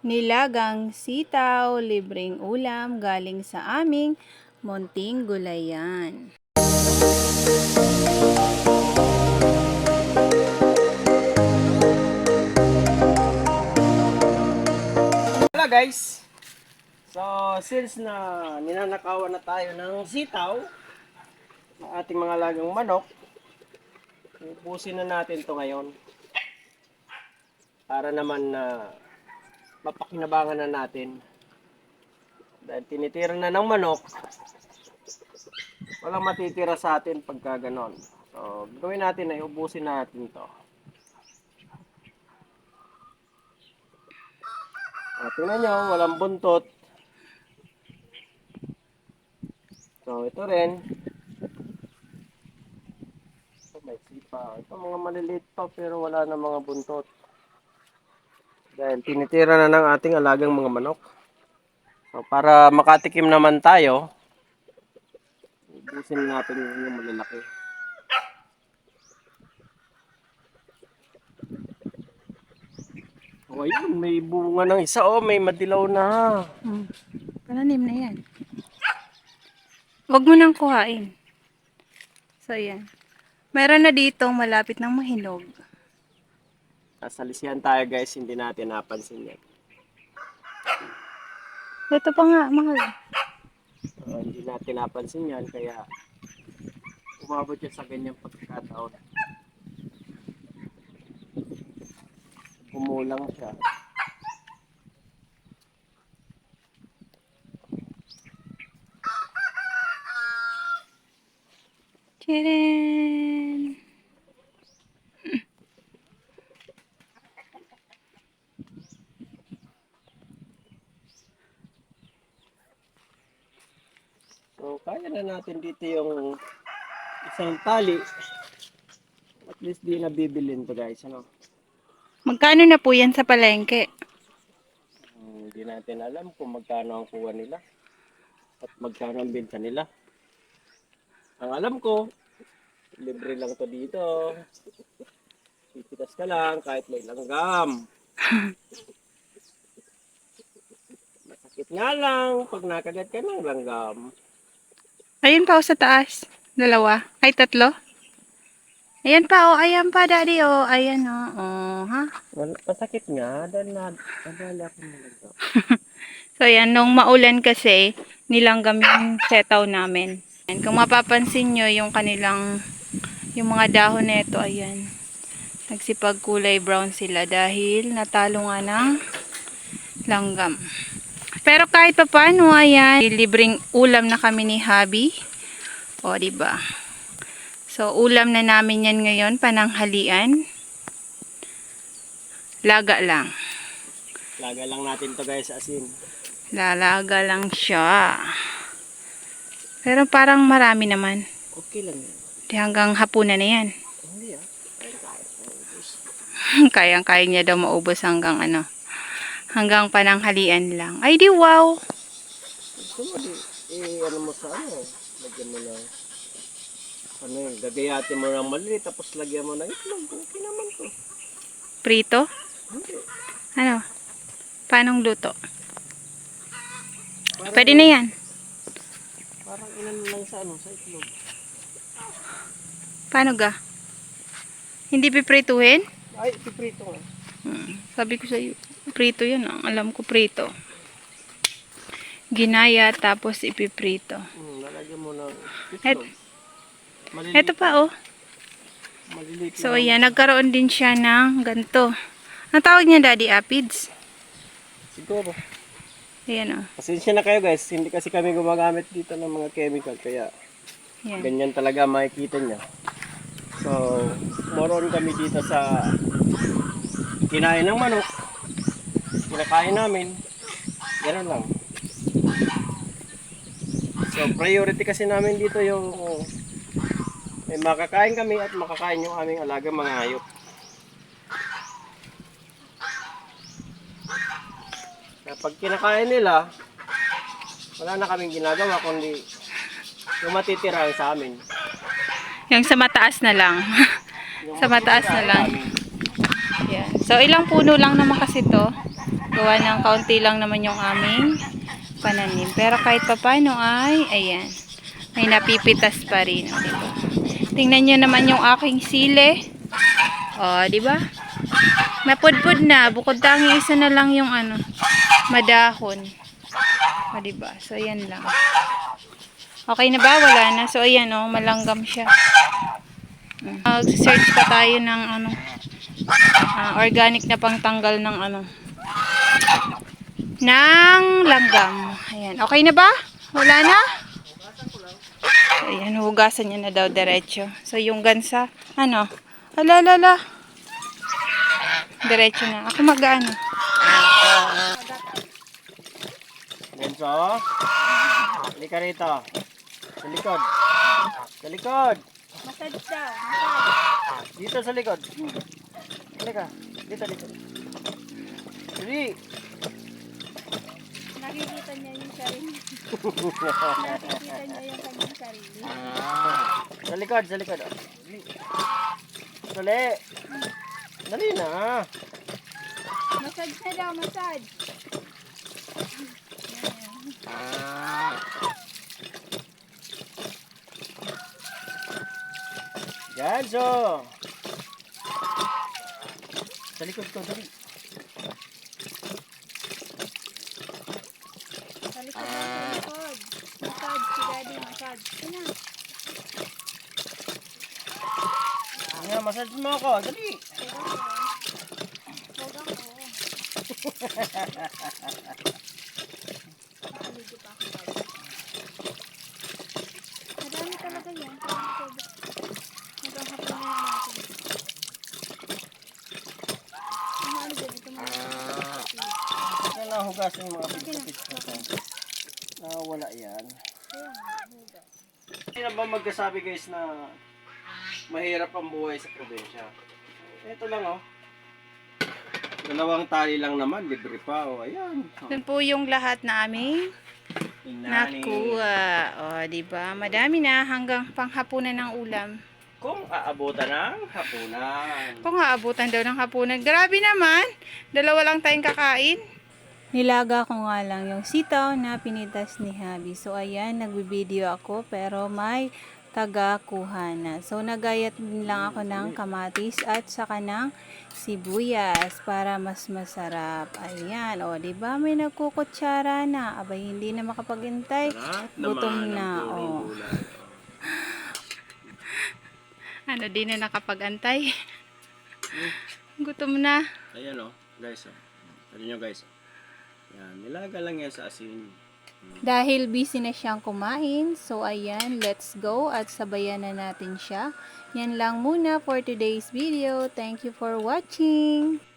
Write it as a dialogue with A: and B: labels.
A: Nilagang sitaw, libreng ulam galing sa aming munting gulayan.
B: Wala guys. So, since na ninanakawan na tayo ng sitaw, ng ating mga lagang manok, ubusin na natin to ngayon. Para naman na mapakinabangan na natin. Dahil tinitira na ng manok, walang matitira sa atin pagka ganon. So, gawin natin ay ubusin natin to. Ah, tingnan nyo, walang buntot. So, ito rin. Ito may sipa. Ito mga maliliit pa pero wala na mga buntot. Dahil tinitira na ng ating alagang mga manok. So, para makatikim naman tayo, ubusin natin yung malalaki. O ayun, may bunga ng isa. Oh, may madilaw na.
A: Hmm. Pananim na yan. Huwag mo nang kuhain. So, yan. Meron na dito malapit ng mahinog.
B: Nasalisihan tayo guys, hindi natin napansin yan.
A: Ito pa nga, mahal.
B: Uh, hindi natin napansin yan, kaya umabot yan sa ganyang pagkakataon. Kumulang siya.
A: Tcharan!
B: So, kaya na natin dito yung isang tali. At least di nabibilin to guys, ano?
A: Magkano na po yan sa palengke?
B: Hmm, Hindi natin alam kung magkano ang kuha nila. At magkano ang benta nila. Ang alam ko, libre lang to dito. Pipitas ka lang kahit may langgam. Masakit nga lang pag nakagat ka ng langgam.
A: Ayun pa o sa taas. Dalawa. Ay, tatlo. Ayan pa o. Ayan pa, daddy o. Ayan o. Oh, ha?
B: Wala, masakit nga dahil na, nadali ako ng langgam.
A: So, ayan. Nung maulan kasi, nilanggam yung setaw namin. And kung mapapansin nyo, yung kanilang, yung mga dahon nito, ayan. Nagsipag kulay brown sila dahil natalo nga ng langgam. Pero kahit pa paano, ayan, libreng ulam na kami ni Habi. O, ba? So, ulam na namin yan ngayon, pananghalian. Laga lang.
B: Laga lang natin to guys, asin.
A: Lalaga lang siya. Pero parang marami naman.
B: Okay lang yan.
A: Di hanggang hapunan na yan.
B: Hindi ah.
A: Kayang-kaya niya daw maubos hanggang ano. Hanggang pananghalian lang. Ay di wow!
B: Gusto mo di, eh, ano mo sa ano, lagyan mo ng, ano yun, gagayatin mo ng maliit, tapos lagyan mo ng itlog, okay naman to.
A: Prito?
B: Hindi.
A: Ano? Panong luto?
B: Parang,
A: Pwede na yan.
B: Parang ilan lang sa ano, sa itlog.
A: Paano ga? Hindi piprituhin?
B: Ay, piprito.
A: Hmm. Sabi ko sa iyo, prito yun. Ang alam ko prito. Ginaya tapos ipiprito.
B: Hmm, lalagyan mo ng itlog.
A: Ito pa oh.
B: maliliit
A: So,
B: lang.
A: ayan, nagkaroon din siya ng ganito. Ang tawag niya, Daddy Apids.
B: Siguro.
A: Ayan, oh.
B: Pasensya na kayo guys, hindi kasi kami gumagamit dito ng mga chemical, kaya
A: Ayan.
B: ganyan talaga makikita niya. So, moron kami dito sa kinain ng manok. Kinakain namin. Ganun lang. So, priority kasi namin dito yung may makakain kami at makakain yung aming alagang mga hayop. Kapag kinakain nila, wala na kaming ginagawa kundi yung matitira sa amin.
A: Yung sa mataas na lang. Sa mataas na lang. Ayan. So, ilang puno lang naman kasi to. Gawa ng kaunti lang naman yung aming pananim. Pero kahit papano ay, ayan, may napipitas pa rin. O, diba? Tingnan nyo naman yung aking sile. O, di ba? Mapudpud na. Bukod tangi isa na lang yung ano, madahon. O, di ba? So, ayan lang. Okay na ba? Wala na. So, ayan o, malanggam siya. Mag-search pa tayo ng ano, ah, organic na pangtanggal ng ano, ng langgam. Ayan. Okay na ba? Wala na? Ayan, hugasan niya na daw diretso. So, yung gansa, ano? Ala, ala, ala. Na. Ako mag-ano.
B: Benzo. Halika rito. Sa likod. Sa likod.
A: Massage daw.
B: Dito sa likod. Halika. Dito, dito. Dali.
A: Nakikita niya yung sarili. Nakikita niya yung kanyang sarili.
B: Sa likod, sa likod. Dali. Dali. Na.
A: Massage na daw, massage.
B: Ganso. Sa likod ko, dali.
A: Sa likod daw, sa likod. Massage, si massage. Ano?
B: Nga, massage mo ako. Dali.
A: Huwag ako. Nakaligo pa ako. Madami talaga yan. Hanggang hapon na lang natin. Ano ano din? Ito mga
B: Ito na mga pagkapit ko. Nawala yan. Na ba magkasabi guys na mahirap ang buhay sa probinsya? Ito lang oh. Dalawang tali lang naman, libre pa oh. Ayan.
A: Doon po yung lahat na aming
B: Inani.
A: nakuha. O, di ba? Madami na hanggang panghapunan ng ulam.
B: Kung aabutan ng hapunan.
A: Kung aabutan daw ng hapunan. Grabe naman. Dalawa lang tayong kakain. Nilaga ko nga lang yung sitaw na pinitas ni Habi. So, ayan, nagbibideo ako pero may taga-kuha na. So, nagayat din lang ako ng kamatis at saka ng sibuyas para mas masarap. Ayan, o, di ba May nagkukutsara na. Abay, hindi na makapagintay. Gutom na, oh. Ano, di na nakapag-antay. Gutom na.
B: Ayan oh, guys oh. Ano nyo guys? Yan, nilaga lang yan sa asin.
A: Dahil busy na siyang kumain, so ayan, let's go at sabayan na natin siya. Yan lang muna for today's video. Thank you for watching!